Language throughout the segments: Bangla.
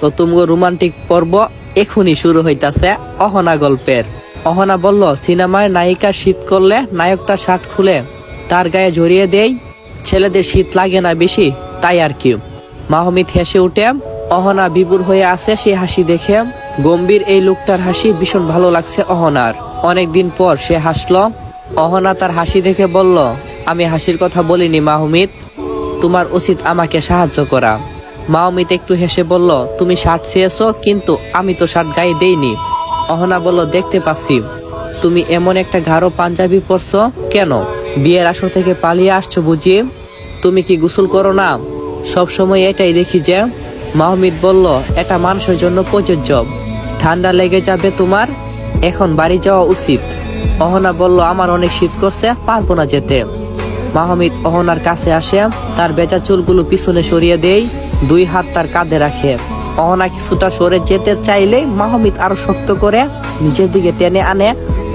তো তুমগো রোমান্টিক পর্ব এখনই শুরু হইতাছে অহনা গল্পের। অহনা বলল, সিনেমায় নায়িকা শীত করলে নায়ক তার শার্ট খুলে তার গায়ে জড়িয়ে দেই, ছেলেদের শীত লাগে না বেশি, তাই আর কি। মাহমিদ হেসে উঠে, অহনা বিপুর হয়ে আছে সে হাসি দেখে, গম্ভীর এই লোকটার হাসি ভীষণ ভালো লাগছে অহনার। অনেকদিন পর সে হাসলো। অহনা তার হাসি দেখে বলল, আমি হাসির কথা বলিনি মাহমিদ, তোমার উচিত আমাকে সাহায্য করা। মাহমিদ একটু হেসে বলল, তুমি শার্ট চেয়েছো কিন্তু আমি তো শার্ট গায়ে দেইনি। অহনা বলল, দেখতে পাচ্ছি। তুমি এমন একটা গাঢ় পাঞ্জাবি পরছো কেন? বিয়ের আসর থেকে পালিয়ে আসছো বুঝি? তুমি কি গোসল করো না? সব সময় এটাই দেখি যে মাহমিদ বলল, এটা মানুষের জন্য প্রযোজ্য। ঠান্ডা লেগে যাবে তোমার, এখন বাড়ি যাওয়া উচিত। অহনা বলল, আমার অনেক শীত করছে, পারব না যেতে। মাহমিদ অহনার কাছে আসে, তার বেচা চুলগুলো পিছনে সরিয়ে দেই, দুই হাত তার কাঁধে রাখে। অহনা কিছুটা সরে যেতে চাইলে মাহমিদ আরও শক্ত করে নিজের দিকে টেনে আনে,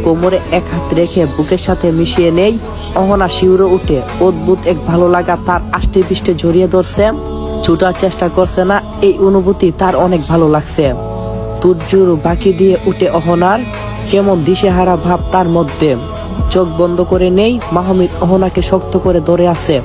কোমরে এক হাত রেখে বুকের সাথে মিশিয়ে নেই, অহনা শিউরে উঠে অদ্ভুত এক ভালো লাগা তার আষ্টে পিষ্টে জড়িয়ে ধরছে। ছুটার চেষ্টা করছে না, এই অনুভূতি তার অনেক ভালো লাগছে। তুর্যুর বাকি দিয়ে উঠে অহনার কেমন দিশেহারা ভাব তার মধ্যে। চোখ বন্ধ করে নেই, মাহমিদ অহনাকে শক্ত করে ধরে আছে।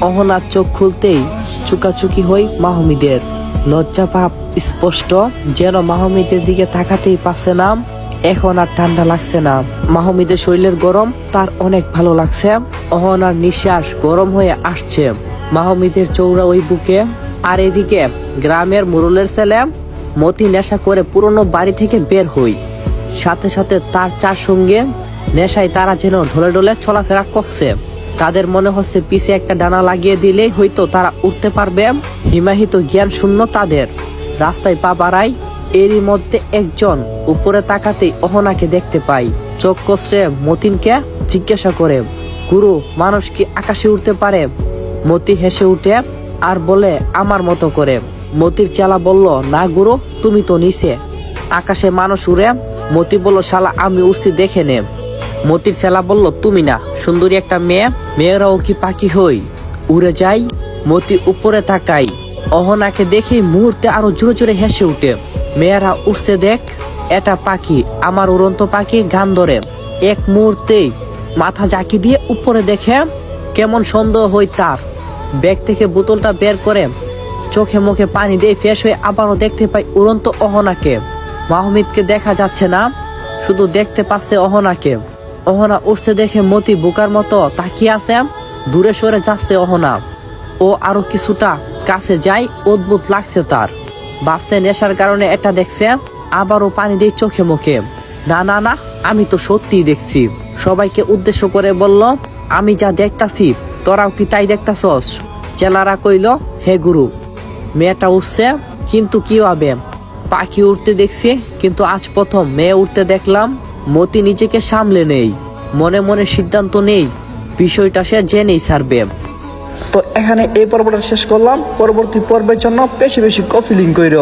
অহনার চোখ খুলতেই চুকাচুকি হই মাহমিদের। লজ্জা ভাব স্পষ্ট, যেন মাহমিদের দিকে তাকাতেই পারছে না। এখন আর ঠান্ডা লাগছে না। মাহমিদের শরীরের গরম তার অনেক ভালো লাগছে। অহনার নিঃশ্বাস গরম হয়ে আসছে। মাহমিদের চৌড়া ওই বুকে। আর এদিকে গ্রামের মুরুলের ছেলে মতি নেশা করে পুরনো বাড়ি থেকে বের হই। সাথে সাথে তার চার সঙ্গে নেশায় তারা যেন ঢলে ঢলে চলাফেরা করছে। তাদের মনে হচ্ছে পিছে একটা ডানা লাগিয়ে দিলেই হয়তো তারা উঠতে পারবে। হিমাহিত জ্ঞান শূন্য তাদের। রাস্তায় পা বাড়াই এরই মধ্যে একজন উপরে তাকাতেই অহনাকে দেখতে পাই চোখ কষলে মতিনকে জিজ্ঞাসা করে, গুরু, মানুষ কি আকাশে উঠতে পারে? মতি হেসে উঠে, আর বলে আমার মতো করে। মতির চালা বলল, না গুরু, তুমি তো নিচে। আকাশে মানুষ উড়ে, মতি বলল, শালা, আমি উঠছি দেখে নে। মতির ছেলা বলল, তুমি না, সুন্দরী একটা মেয়ে, মেয়েরাও কি পাখি হই? উড়ে যাই, মতি উপরে তাকাই, অহনাকে দেখে মুহূর্তে আরও জোরে জোরে হেসে উঠে, মেয়েরা উঠছে দেখ, এটা পাখি, আমার উড়ন্ত পাখি গান ধরে। এক মুহূর্তে মাথা জাকি দিয়ে উপরে দেখে, কেমন সন্দেহ হই তার। ব্যাগ থেকে বোতলটা বের করে চোখে মুখে পানি দিয়ে ফ্রেশ হয়ে আবারও দেখতে পাই উড়ন্ত অহনাকে। মাহমিদকে দেখা যাচ্ছে না, শুধু দেখতে পাচ্ছে অহনাকে। অহনা উঠছে দেখে মতি বোকার মতো তাকিয়ে আছে। দূরে সরে যাচ্ছে অহনা। ও আরও কিছুটা কাছে যাই অদ্ভুত লাগছে তার। ভাবছে নেশার কারণে এটা দেখছে, আবারও পানি দিয়ে চোখে মুখে। না না না, আমি তো সত্যিই দেখছি। সবাইকে উদ্দেশ্য করে বলল, আমি যা দেখতাছি, তোরাও কি তাই দেখতাছস? চেলারা কইল, হে গুরু। মেয়েটা উঠছে, কিন্তু কি হবে পাখি উঠতে দেখছি, কিন্তু আজ প্রথম মেয়ে উঠতে দেখলাম। মতি নিজেকে সামলে নেই, মনে মনে সিদ্ধান্ত নেই, বিষয়টা সে জেনেই ছাড়বে। তো এখানে এই পর্বটা শেষ করলাম, পরবর্তী পর্বের জন্য বেশি বেশি কফিলিং করি